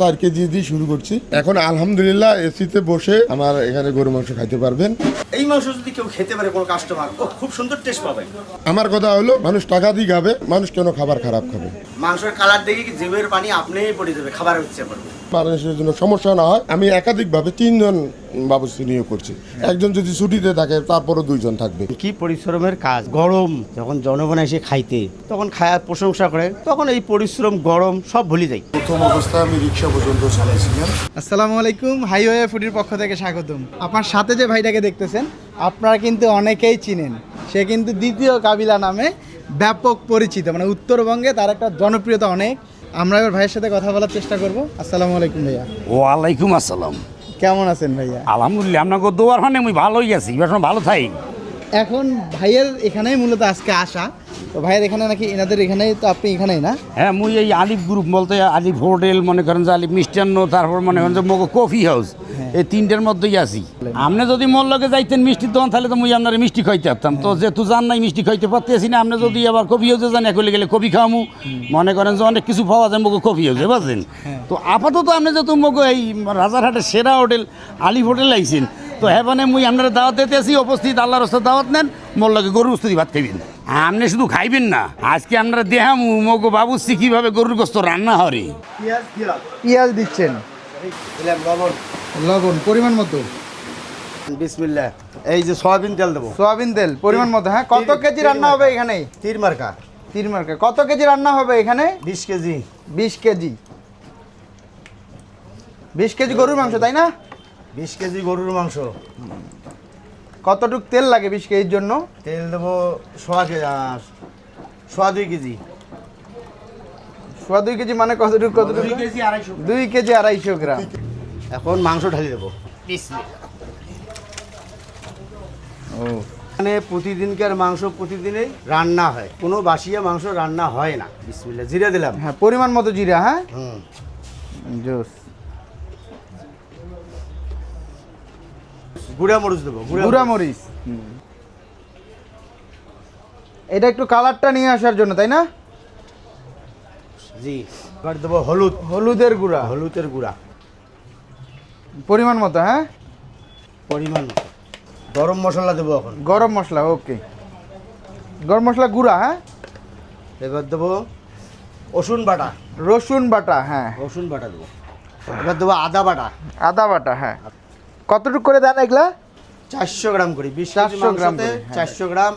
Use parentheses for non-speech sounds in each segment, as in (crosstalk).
চার কেজি দিয়ে শুরু করছি। এখন আলহামদুলিল্লাহ এসিতে বসে আমার এখানে গরু মাংস খাইতে পারবেন। এই মাংস যদি কেউ খেতে পারে কোনো কাস্টমার ও খুব সুন্দর টেস্ট পাবে। আমার কথা হলো মানুষ টাকা দিয়ে খাবে মানুষ কেন খাবার খারাপ খাবে? মাংসের কালার দেখে কি জিভের পানি আপনিই পড়ে যাবে খাবার হচ্ছে মানুষের জন্য সমস্যা না হয়। আমি একাধিকভাবে তিনজন বাবুসি নিয়োগ করছি। একজন যদি ছুটিতে থাকে তারপরও দুইজন থাকবে। কি পরিশ্রমের কাজ? গরম যখন জনগণ এসে খাইতে তখন খায়ার প্রশংসা করে তখন এই পরিশ্রম গরম সব ভুলে যাই প্রথম অবস্থায় আমি রিক্সা পর্যন্ত চালাইছিলাম আসসালামু আলাইকুম হাইওয়ে ফুডির পক্ষ থেকে স্বাগতম। আপনার সাথে যে ভাইটাকে দেখতেছেন আপনারা কিন্তু অনেকেই চিনেন। সে কিন্তু দ্বিতীয় কাবিলা নামে ব্যাপক পরিচিত মানে উত্তরবঙ্গে তার একটা জনপ্রিয়তা অনেক। আমরা এবার ভাইয়ের সাথে কথা বলার চেষ্টা করব। আসসালামু আলাইকুম ভাইয়া। ওয়ালাইকুম আসসালাম। কেমন আছেন ভাইয়া? আলহামদুলিল্লাহ আপনাকে দোয়ার মানে আমি ভালোই আছি এবার ভালো থাই। এখন ভাইয়ের এখানেই মূলত আজকে আসা। তো ভাইয়ের এখানে নাকি এনাদের এখানেই তো আপনি এখানেই না? হ্যাঁ মুই এই আলিফ গ্রুপ বলতে আলিফ হোটেল মনে করেন যে আলিফ মিষ্টান্ন তারপর মনে করেন যে মগো কফি হাউস এই তিনটের মধ্যেই আছি। আপনি যদি মোর লগে যাইতেন মিষ্টির দোকান তাহলে তো মুই আপনার মিষ্টি খাইতে পারতাম। তো যেহেতু জান নাই মিষ্টি খাইতে পারতেছি না আপনি যদি আবার কফি হাউসে যান একলে গেলে কফি খাওয়ামু। মনে করেন যে অনেক কিছু পাওয়া যায় মগো কফি হাউসে বুঝলেন তো আপাতত আপনি যেহেতু মগো এই রাজারহাটের সেরা হোটেল আলিফ হোটেল আইছেন তো হ্যাঁ মানে মুই আপনারা দাওয়াত দিতে আসি উপস্থিত আল্লাহ রস্তা দাওয়াত নেন মোর লগে গরুর উস্তুরি ভাত খাইবেন আপনি শুধু খাইবেন না আজকে আপনারা দেহামু মগো বাবুসি কীভাবে গরুর গোস্ত রান্না হরে। পেঁয়াজ দিচ্ছেন। লবণ। পরিমাণ মতো? বিসমিল্লাহ। এই যে সয়াবিন তেল দেবো। সোয়াবিন তেল পরিমাণ মতো হ্যাঁ? কত কেজি রান্না হবে এখানে? তিন মার্কা। তিন মার্কা। কত কেজি রান্না হবে এখানে? বিশ কেজি। বিশ কেজি। বিশ কেজি গরুর মাংস তাই না? বিশ কেজি গরুর মাংস। কতটুক তেল লাগে বিশ কেজির জন্য? তেল দেবো সোয়া কেজি সোয়া দুই কেজি। সোয়া দুই কেজি মানে কতটুক কতটুক? দুই কেজি আড়াইশো গ্রাম। এখন মাংস ঢালি দেবো। ও। মানে প্রতিদিনকার মাংস প্রতিদিনই রান্না হয়। কোনো বাসিয়া মাংস রান্না হয় না। বিসমিল্লাহ জিরে দিলাম। হ্যাঁ পরিমাণ মতো জিরা হ্যাঁ? হুম। জোস। গুঁড়া মরিচ দেবো গুঁড়া মরিচ। এটা একটু কালারটা নিয়ে আসার জন্য তাই না? জি এবার দেবো হলুদ। হলুদের গুঁড়া। হলুদের গুঁড়া। পরিমাণ মতো হ্যাঁ? পরিমাণ মতো। গরম মশলা দেবো এখন। গরম মশলা ওকে। গরম মশলা গুঁড়া হ্যাঁ? এবার দেবো রসুন বাটা। রসুন বাটা হ্যাঁ। রসুন বাটা দেবো। এবার দেবো আদা বাটা। আদা বাটা হ্যাঁ। কতটুকু করে দেন এগুলা? চারশো গ্রাম করি বিশ 400 গ্রাম হ্যাঁ। চারশো গ্রাম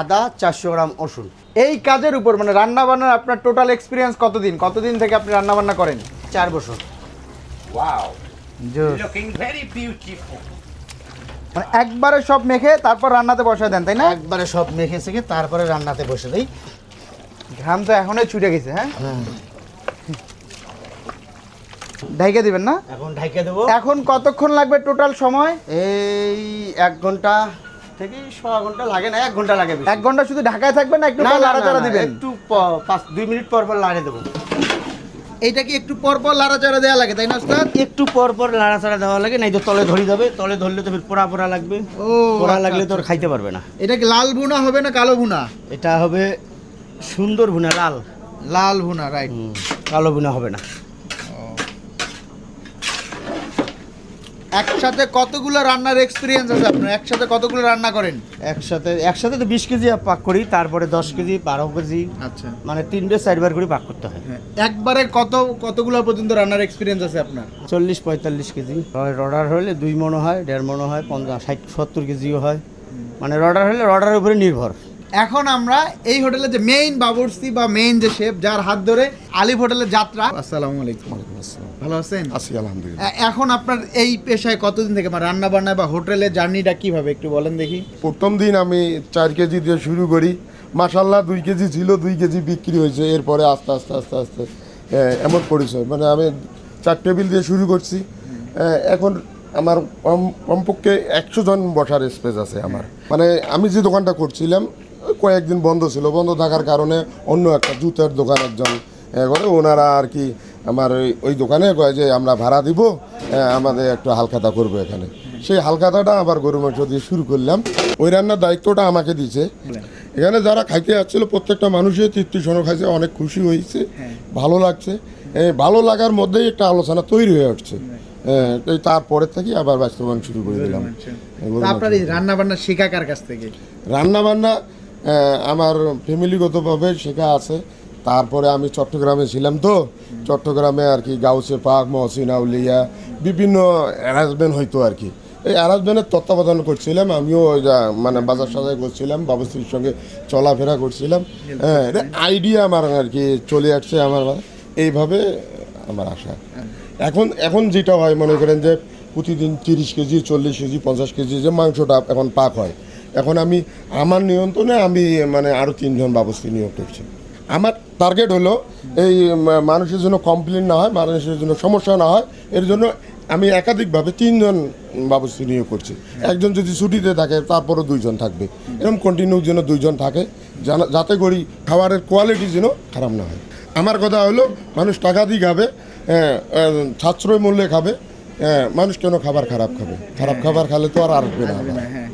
আদা চারশো গ্রাম রসুন। এই কাজের উপর মানে রান্না বান্নার আপনার টোটাল এক্সপিরিয়েন্স কতদিন? কতদিন থেকে আপনি রান্না বান্না করেন? চার বছর। মানে একবারে সব মেখে তারপর রান্নাতে বসে দেন তাই না? একবারে সব মেখে সেখে তারপরে রান্নাতে বসে দিই। ঘাম তো এখনই ছুটে গেছে হ্যাঁ। ঢাইকে দিবেন না? এখন ঢাইকে দেবো। এখন কতক্ষণ লাগবে টোটাল সময়? এই এক ঘণ্টা থেকে সোয়া ঘণ্টা লাগে না এক ঘণ্টা লাগে এক ঘণ্টা শুধু ঢাকায় থাকবেন না একটু লাড়াচাড়া দিবেন? একটু পাঁচ দুই মিনিট পর পর লাড়ে দেবো। এইটা কি একটু পর পর লাড়াচাড়া দেওয়া লাগে তাই না ওস্তাদ? একটু পর পর লাড়াচাড়া দেওয়া লাগে নাই তো তলে ধরি যাবে তলে ধরলে তো পোড়া পোড়া লাগবে। ও পোড়া আচ্ছা, লাগলে তো আর আচ্ছা। খাইতে পারবে না। এটা কি লাল ভুনা হবে না কালো ভুনা? এটা হবে সুন্দর ভুনা লাল। লাল ভুনা রাইট কালো ভুনা হবে না। একসাথে কতগুলো রান্নার এক্সপিরিয়েন্স আছে আপনার? একসাথে কতগুলো রান্না করেন? একসাথে একসাথে তো বিশ কেজি পাক করি তারপরে দশ কেজি বারো কেজি আচ্ছা। মানে তিনটে চারবার করে পাক করতে হয়। একবারে কত কতগুলো পর্যন্ত রান্নার এক্সপিরিয়েন্স আছে আপনার? চল্লিশ পঁয়তাল্লিশ কেজি। হয় রডার হলে দুই মনো হয় দেড় মনো হয় পঞ্চাশ ষাট সত্তর কেজিও হয়। মানে রডার হলে রডারের উপরে নির্ভর। এখন আমরা এই হোটেলে যে মেইন বাবুর্সি বা মেইন যে শেফ যার হাত ধরে আলিফ হোটেলের যাত্রা। আসসালামু আলাইকুম। ভালো আছেন? আছি আলহামদুলিল্লাহ। এখন আপনার এই পেশায় কতদিন থেকে মানে রান্না বান্না বা হোটেলের জার্নিটা কীভাবে একটু বলেন দেখি। প্রথম দিন আমি চার কেজি দিয়ে শুরু করি। মাসাল্লাহ দুই কেজি ছিল দুই কেজি বিক্রি হয়েছে। এরপরে আস্তে আস্তে আস্তে আস্তে এমন পরিচয়। মানে আমি চার টেবিল দিয়ে শুরু করছি। এখন আমার কম- কমপক্ষে একশো জন বসার স্পেস আছে আমার। মানে আমি যে দোকানটা করছিলাম কয়েকদিন বন্ধ ছিল। বন্ধ থাকার কারণে অন্য একটা জুতার দোকান একজন করে ওনারা আর কি আমার ওই ওই দোকানে কয় যে আমরা ভাড়া দিব আমাদের একটু হালখাতা করব এখানে। সেই হালখাতাটা আবার গরু মাংস দিয়ে শুরু করলাম। ওই রান্নার দায়িত্বটা আমাকে দিয়েছে। এখানে যারা খাইতে যাচ্ছিল প্রত্যেকটা মানুষই তৃপ্তি সহ খাইছে অনেক খুশি হয়েছে ভালো লাগছে। ভালো লাগার মধ্যেই একটা আলোচনা তৈরি হয়ে উঠছে হ্যাঁ, তারপরে থেকে আবার বাস্তবায়ন শুরু করে দিলাম। তা আপনার রান্না বান্না শেখা কার কাছ থেকে? রান্না বান্না আমার ফ্যামিলিগতভাবে শেখা আছে। তারপরে আমি চট্টগ্রামে ছিলাম তো। চট্টগ্রামে আর কি গাউসে পাক মহসিন আউলিয়া, বিভিন্ন অ্যারেঞ্জমেন্ট হইতো আর কি। এই অ্যারেঞ্জমেন্টের তত্ত্বাবধান করছিলাম, আমিও মানে বাজার সাজাই করছিলাম, বাবুশ্রীর সঙ্গে চলাফেরা করছিলাম। হ্যাঁ আইডিয়া আমার আর কি চলে আসছে আমার এইভাবে আমার আশা। এখন এখন যেটা হয়, মনে করেন যে প্রতিদিন তিরিশ কেজি, চল্লিশ কেজি, পঞ্চাশ কেজি যে মাংসটা এখন পাক হয় এখন আমি আমার নিয়ন্ত্রণে আমি মানে আরও তিনজন বাবস্থি নিয়োগ করছি। আমার টার্গেট হলো এই মানুষের জন্য কমপ্লেন না হয় মানুষের জন্য সমস্যা না হয় এর জন্য আমি একাধিকভাবে তিনজন বাবস্থি নিয়োগ করছি। একজন যদি ছুটিতে থাকে তারপরও দুইজন থাকবে। এরকম কন্টিনিউ যেন দুইজন থাকে যাতে করি খাবারের কোয়ালিটি যেন খারাপ না হয়। আমার কথা হলো মানুষ টাকা দিয়ে খাবে হ্যাঁ, সাশ্রয় মূল্যে খাবে হ্যাঁ, মানুষ কেন খাবার খারাপ খাবে? খারাপ খাবার খেলে তো আর আসবে না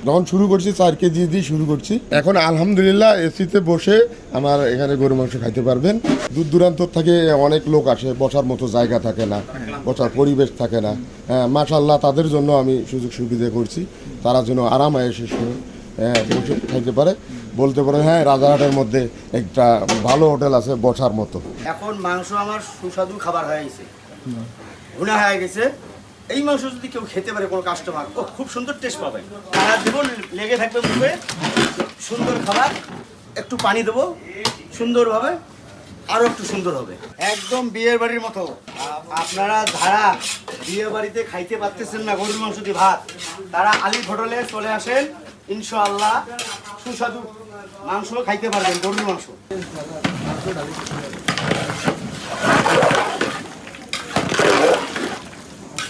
যখন শুরু করছি চার কেজি দিয়ে শুরু করছি। এখন আলহামদুলিল্লাহ এসিতে বসে আমার এখানে গরু মাংস খাইতে পারবেন। দূর দূরান্ত থেকে অনেক লোক আসে বসার মতো জায়গা থাকে না বসার পরিবেশ থাকে না। হ্যাঁ, মাশাল্লাহ তাদের জন্য আমি সুযোগ সুবিধা করছি। তারা যেন আরামে এসে শুনে হ্যাঁ, বসে খাইতে পারে। বলতে পারে হ্যাঁ রাজারহাটের মধ্যে একটা ভালো হোটেল আছে বসার মতো। এখন মাংস আমার সুস্বাদু খাবার হয়ে গেছে। হয়ে গেছে। এই মাংস যদি কেউ খেতে পারে, কোনো কাস্টমার ও খুব সুন্দর টেস্ট পাবে। খাবার দেবো লেগে থাকবে মুখে। সুন্দর খাবার, একটু পানি দেবো সুন্দরভাবে আরও একটু সুন্দর হবে। একদম বিয়ের বাড়ির মতো। আপনারা যারা বিয়ে বাড়িতে খাইতে পারতেছেন না গরুর মাংস দিয়ে ভাত, তারা আলী হোটেলে চলে আসেন, ইনশাআল্লাহ সুস্বাদু মাংস খাইতে পারবেন গরুর মাংস।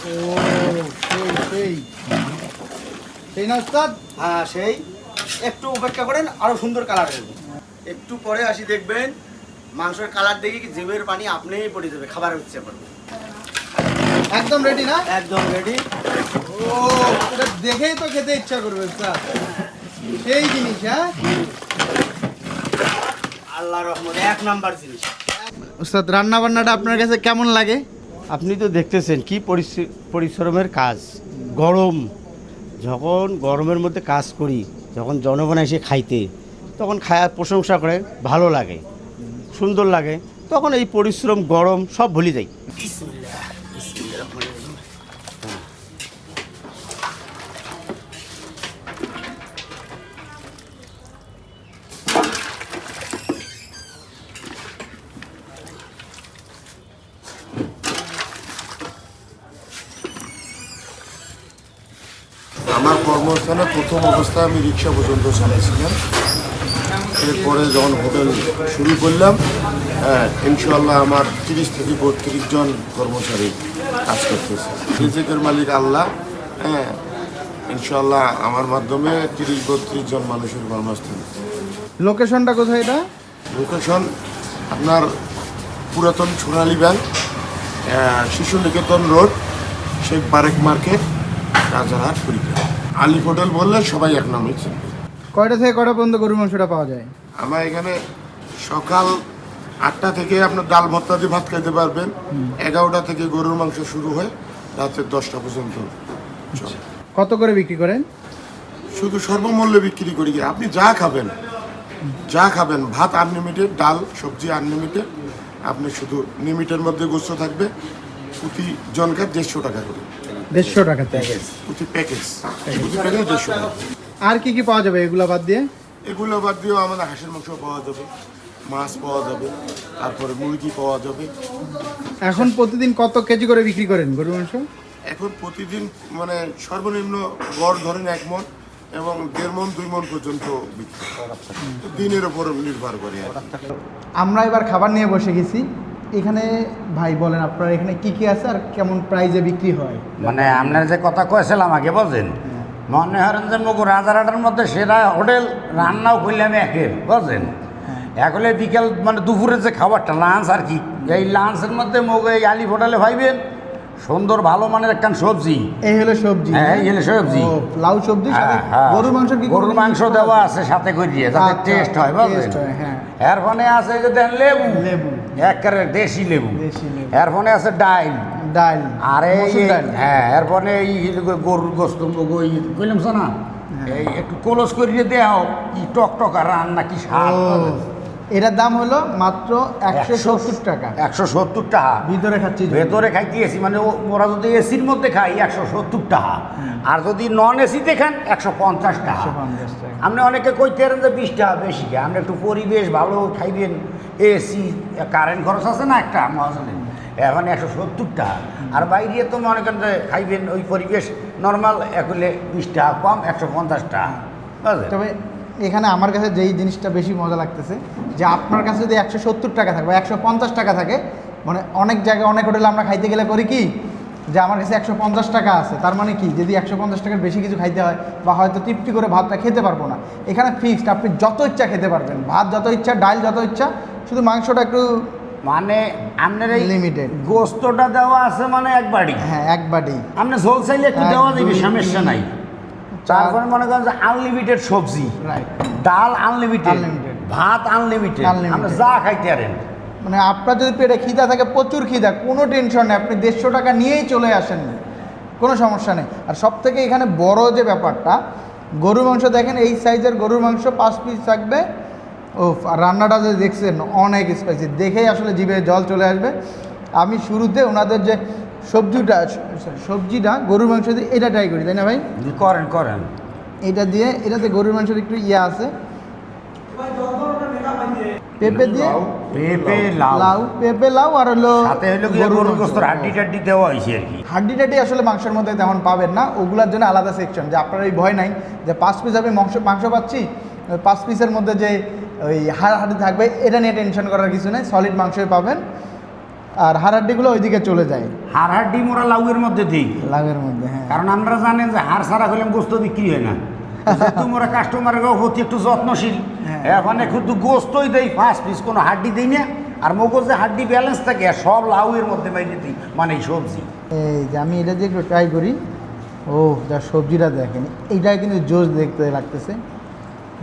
ও সেই সেই সেই না উস্তাদ হ্যাঁ সেই একটু অপেক্ষা করেন আরও সুন্দর কালার আসবে একটু পরে আসি দেখবেন মাংসের কালার দেখে কি জিভের পানি আপনিই পড়ে যাবে খাবার হচ্ছে পড়বে একদম রেডি না? একদম রেডি ও এটা দেখেই তো খেতে ইচ্ছা করবে উস্তাদ সেই জিনিস হ্যাঁ? আল্লাহ রহমত এক নাম্বার জিনিস। উস্তাদ রান্না বান্নাটা আপনার কাছে কেমন লাগে? আপনি তো দেখতেছেন কি পরিশ্রমের কাজ। গরম। যখন গরমের মধ্যে কাজ করি, যখন জনগণ এসে খাইতে, তখন খায়ার প্রশংসা করে, ভালো লাগে, সুন্দর লাগে, তখন এই পরিশ্রম, গরম সব ভুলে যাই আমার কর্মস্থানে অবস্থায় আমি রিক্সা পর্যন্ত চালাইছিলাম এরপরে যখন হোটেল শুরু করলাম হ্যাঁ, ইনশাল্লাহ আমার তিরিশ থেকে বত্রিশ জন কর্মচারী কাজ করতেছে। রিজিকের মালিক আল্লাহ হ্যাঁ ইনশাল্লাহ আমার মাধ্যমে তিরিশ বত্রিশ জন মানুষের কর্মস্থান লোকেশনটা কোথায় এটা? লোকেশন আপনার পুরাতন Sonali bank Shishu Niketan road Sheikh Barek market Rajarhat Kurigram Alif hotel বললে সবাই এক নামে চিনবে। কয়টা থেকে কয়টা পর্যন্ত গরুর মাংসটা পাওয়া যায়? আমার এখানে সকাল আটটা থেকে আপনার ডাল ভর্তা দিয়ে ভাত খাইতে পারবেন। এগারোটা থেকে গরুর মাংস শুরু হয় রাতে দশটা পর্যন্ত কত করে বিক্রি করেন? শুধু সর্বমূল্যে বিক্রি করি। আপনি যা খাবেন যা খাবেন ভাত আনলিমিটেড ডাল সবজি আনলিমিটেড আপনি শুধু লিমিটের মধ্যে গোস্ত থাকবে। প্রতি জনকার দেড়শো টাকা করে। দেড়শো প্রতি প্যাকেজ প্রতি প্যাকেজ দেড়শো টাকা। আর কি কি পাওয়া যাবে এগুলো বাদ দিয়ে? এগুলো বাদ দিয়েও আমাদের হাঁসের মাংস পাওয়া যাবে মাছ পাওয়া যাবে তারপরে মুরগি পাওয়া যাবে। এখন প্রতিদিন কত কেজি করে বিক্রি করেন গরুর মাংস? এখন প্রতিদিন মানে সর্বনিম্ন গড় ধরেন এক মন এবং দেড় মন দুই মন পর্যন্ত বিক্রি। দিনের ওপর নির্ভর করে আমরা এবার খাবার নিয়ে বসে গেছি। এখানে ভাই বলেন আপনার এখানে কি কি আছে আর কেমন প্রাইজে বিক্রি হয়? মানে আপনার যে কথা কয়েছিলাম আগে বলছেন মনে হরেন যে মুখ রাজারহাটের মধ্যে সেরা হোটেল রান্নাও করলাম একের বুঝলেন এখন বিকেল মানে দুপুরের যে খাবারটা লাঞ্চ আর কি এই লাঞ্চের মধ্যে মুখ এই আলি হোটেলে ভাইবেন সুন্দর ভালো মানের একখান সবজি। এই হলো সবজি হ্যাঁ, এই হলো সবজি। লাউ সবজি হ্যাঁ, হ্যাঁ। গরুর মাংস কি গরুর মাংস দেওয়া আছে সাথে করিয়ে যাতে আচ্ছা, টেস্ট হয় বুঝলেন হ্যাঁ। এর ফলে আছে যে দেন লেবু। লেবু। একেবারে দেশি লেবু। দেশি লেবু। এর ফোনে আছে ডাইল। ডাল আর হ্যাঁ এর ফোনে এই গরুর গোস্ত কইলাম না হ্যাঁ। এই একটু কলস করিয়ে দেও কি টক টক আর রান্না কি ও, এটার দাম হলো মাত্র একশো সত্তর টাকা। একশো সত্তর টাকা। ভিতরে খাচ্ছি ভেতরে খাইতে এসি মানে ওরা যদি এসির মধ্যে খাই একশো সত্তর টাকা। আর যদি নন এসিতে খান একশো পঞ্চাশ টাকা। আপনি অনেকে কইতে যে বিশ টাকা বেশি খায়। আপনি একটু পরিবেশ ভালো খাইবেন। এসি কারেন্ট খরচ আছে না একটা মহাজনের। এখন একশো সত্তর টাকা আর বাইরে তো মনে করেন যে খাইবেন ওই পরিবেশ নর্মাল একলে বিশ টাকা কম একশো পঞ্চাশ টাকা? তবে এখানে আমার কাছে যেই জিনিসটা বেশি মজা লাগতেছে যে আপনার কাছে যদি একশো সত্তর টাকা থাকে বা একশো পঞ্চাশ টাকা থাকে মানে অনেক জায়গায় অনেক হোটেলে আমরা খাইতে গেলে করি কি যে আমার কাছে একশো পঞ্চাশ টাকা আছে। তার মানে কি যদি একশো পঞ্চাশ টাকার বেশি কিছু খাইতে হয় বা হয়তো তৃপ্তি করে ভাতটা খেতে পারব না। এখানে ফিক্সড আপনি যত ইচ্ছা খেতে পারবেন। ভাত যত ইচ্ছা ডাল যত ইচ্ছা শুধু মাংসটা একটু মানে আপনার এই Limited। গোস্তটা দেওয়া আছে মানে একবারই হ্যাঁ একবারই আপনি ঝোল চাইলে একটু দেওয়া যাবে সমস্যা নাই। তারপরে মনে করেন যে আনলিমিটেড সবজি। ডাল আনলিমিটেড। ভাত আনলিমিটেড। আপনি যা খাইতে পারেন। মানে আপনার যদি পেটে খিদা থাকে প্রচুর খিদা কোনো টেনশন নেই। আপনি দেড়শো টাকা নিয়েই চলে আসেন। কোনো সমস্যা নেই। আর সব থেকে এখানে বড় যে ব্যাপারটা গরুর মাংস দেখেন এই সাইজের গরুর মাংস পাঁচ পিস থাকবে। ও আর রান্নাটা যে দেখছেন অনেক স্পাইসি দেখেই আসলে জিভে জল চলে আসবে। আমি শুরুতে ওনাদের যে সবজিটা সবজিটা গরুর মাংস দিয়ে এটা ট্রাই করি তাই না ভাই? করেন করেন। এটা দিয়ে এটাতে গরুর মাংসের একটু ইয়ে আছে। পেঁপে দিয়ে? পেঁপে লাউ। পেঁপে লাউ আর হলো সাথে হলো গরুর গরুর গোস্তর হাড্ডি টাড্ডি দেওয়া হয়েছে আর কি। হাড্ডি টাড্ডি আসলে মাংসের মধ্যে তেমন পাবেন না। ওগুলোর জন্য আলাদা সেকশন যে আপনার এই ভয় নাই যে পাঁচ পিস আমি মাংস মাংস পাচ্ছি পাঁচ পিসের মধ্যে যে ওই হাড় হাড্ডি থাকবে এটা নিয়ে টেনশন করার কিছু নেই সলিড মাংসই পাবেন। আর হাড় হাড্ডিগুলো ওইদিকে চলে যায়। হাড় হাড্ডি মোরা লাউয়ের মধ্যে দিই। লাউয়ের মধ্যে হ্যাঁ। কারণ আমরা জানেন যে হাড় ছাড়া হলে গোস্ত বিক্রি হয় না। যেহেতু মোরা কাস্টমারের প্রতি একটু যত্নশীল হ্যাঁ। এখন শুধু গোস্তই দেই ফার্স্ট পিস কোনো হাড্ডি দিই না। আর মগজে হাড্ডি ব্যালেন্স থাকে আর সব লাউয়ের মধ্যে বাইরে দিই মানে এই সবজি। এই যে আমি এটা দিয়ে একটু ট্রাই করি। ও যা সবজিটা দেখেন এইটা কিন্তু জোশ দেখতে লাগতেছে।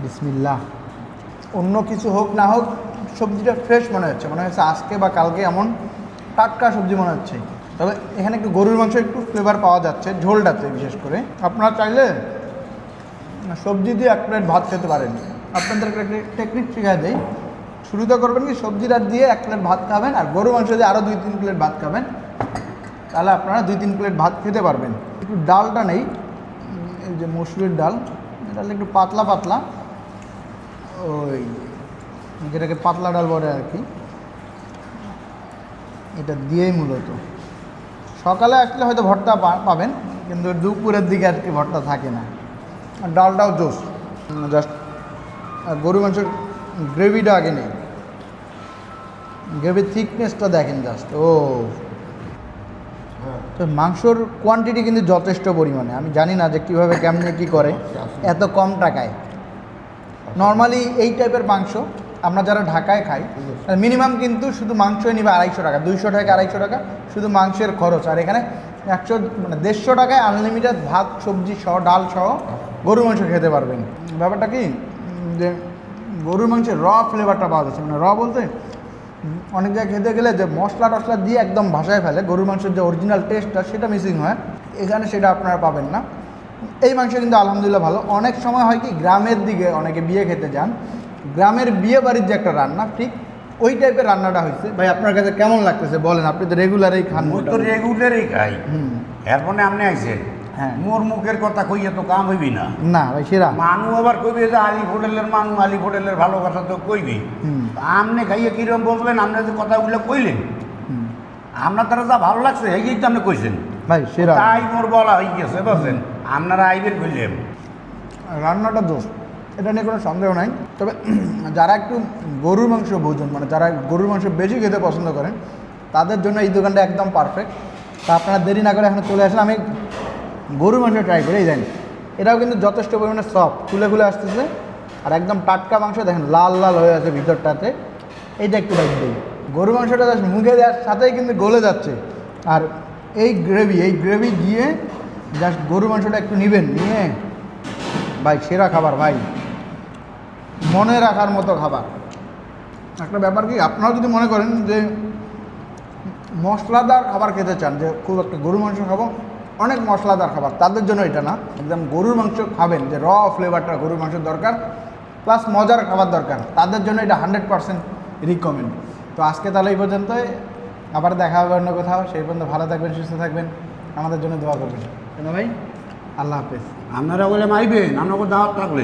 বিসমিল্লাহ। অন্য কিছু হোক না হোক, সবজিটা ফ্রেশ মনে হচ্ছে। মনে হচ্ছে আজকে বা কালকে এমন টাটকা সবজি মনে হচ্ছে। তবে এখানে একটু গরুর মাংস একটু ফ্লেভার পাওয়া যাচ্ছে, ঝোলটাতে বিশেষ করে। আপনারা চাইলে সবজি দিয়ে এক প্লেট ভাত খেতে পারেন। আপনাদের একটা টেকনিক শিখা দেয় শুরুতে করবেন কি, সবজিটা দিয়ে এক প্লেট ভাত খাবেন আর গরু মাংস দিয়ে আরও দুই, তিন প্লেট ভাত খাবেন। তাহলে আপনারা দুই, তিন প্লেট ভাত খেতে পারবেন। একটু ডালটা নেই, এই যে মসুরের ডাল ডালটা একটু পাতলা পাতলা। ওই যেটাকে পাতলা ডাল বলে আর কি। এটা দিয়েই মূলত। সকালে আসলে হয়তো ভর্তা পাবেন কিন্তু দুপুরের দিকে আর কি ভর্তা থাকে না। আর ডালটাও জোস। জাস্ট গরু মাংসের গ্রেভিটা আগে নেই। গ্রেভির থিকনেসটা দেখেন জাস্ট ও। তো মাংসর কোয়ান্টিটি কিন্তু যথেষ্ট পরিমাণে। আমি জানি না যে কীভাবে কেমনে কী করে। এত কম টাকায়। নর্মালি এই টাইপের মাংস আমরা যারা ঢাকায় খাই মিনিমাম কিন্তু শুধু মাংসই নিবে আড়াইশো টাকা, দুইশো টাকা আড়াইশো টাকা শুধু মাংসের খরচ। আর এখানে একশো মানে দেড়শো টাকায় আনলিমিটেড ভাত, সবজি সহ, ডাল সহ গরুর মাংস খেতে পারবেন। ব্যাপারটা কি? যে গরুর মাংসের র ফ্লেভারটা পাওয়া যাচ্ছে। মানে র বলতে অনেক জায়গায় খেতে গেলে যে মশলা টশলা দিয়ে একদম ভাসায় ফেলে, গরুর মাংসের যে অরিজিনাল টেস্টটা সেটা মিসিং হয়। এখানে সেটা আপনারা পাবেন না। এই মাংস কিন্তু আলহামদুলিল্লাহ ভালো। অনেক সময় হয় কি গ্রামের দিকে অনেকে বিয়ে খেতে যান। গ্রামের বিয়ে বাড়ির যে একটা রান্না ঠিক ওই টাইপের রান্নাটা হয়েছে। ভাই আপনার কাছে কেমন লাগতেছে বলেন? আপনি তো রেগুলারই খান। তো রেগুলারই খাই। এরপরে আপনি আইছেন। হ্যাঁ। মোর মুখের কথা কইয়া তো কাম হইবি না। না ভাই সেরা। মানু আবার কইবে যে আলি হোটেলের মানু আলি হোটেলের ভালো কথা তো কইবি। আমনে খাইয়ে কিরম বললেন আপনি যে কথাগুলো কইলেন। আপনার তারা যা ভালো লাগছে এই তো আপনি কইছেন। ভাই সেরা। তাই মোর বলা হয়ে গেছে বুঝছেন? আপনারা আইবেন কইলেন রান্নাটা দোষ, এটা নিয়ে কোনো সন্দেহ নাই। তবে (clears throat) যারা একটু গরুর মাংস ভোজন মানে যারা গরুর মাংস বেশি খেতে পছন্দ করেন, তাদের জন্য এই দোকানটা একদম পারফেক্ট তা আপনারা দেরি না করে এখন চলে আসলে আমি গরুর মাংস ট্রাই করি, এই জানি এটাও কিন্তু যথেষ্ট পরিমাণে সফট খুলে খুলে আসতেছে। আর একদম টাটকা মাংস, দেখেন, লাল লাল হয়ে আছে ভিতরটাতে। এইটা একটু বাইক দিই। গরু মাংসটা মুখে দেওয়ার সাথেই কিন্তু গলে যাচ্ছে। আর এই গ্রেভি এই গ্রেভি দিয়ে জাস্ট গরু মাংসটা একটু নেবেন, নিয়ে ভাই, সেরা খাবার ভাই। মনে রাখার মতো খাবার। একটা ব্যাপার কি, আপনারাও যদি মনে করেন যে মশলাদার খাবার খেতে চান, যে খুব একটা গরুর মাংস খাব, অনেক মশলাদার খাবার, তাদের জন্য এটা না। একদম গরুর মাংস খাবেন, যে র ফ্লেভারটা গরুর মাংসের দরকার প্লাস মজার খাবার দরকার। তাদের জন্য এটা হান্ড্রেড পার্সেন্ট রিকমেন্ড তো আজকে তাহলে এই পর্যন্তই। আবার দেখা হবে অন্য কোথাও। সেই পর্যন্ত ভালো থাকবেন, সুস্থ থাকবেন। আমাদের জন্য দোয়া করবেন। কেন ভাই? আল্লাহ হাফেজ। আপনারা বলে মাইবেন আপনাকে দাওয়াত থাকলে।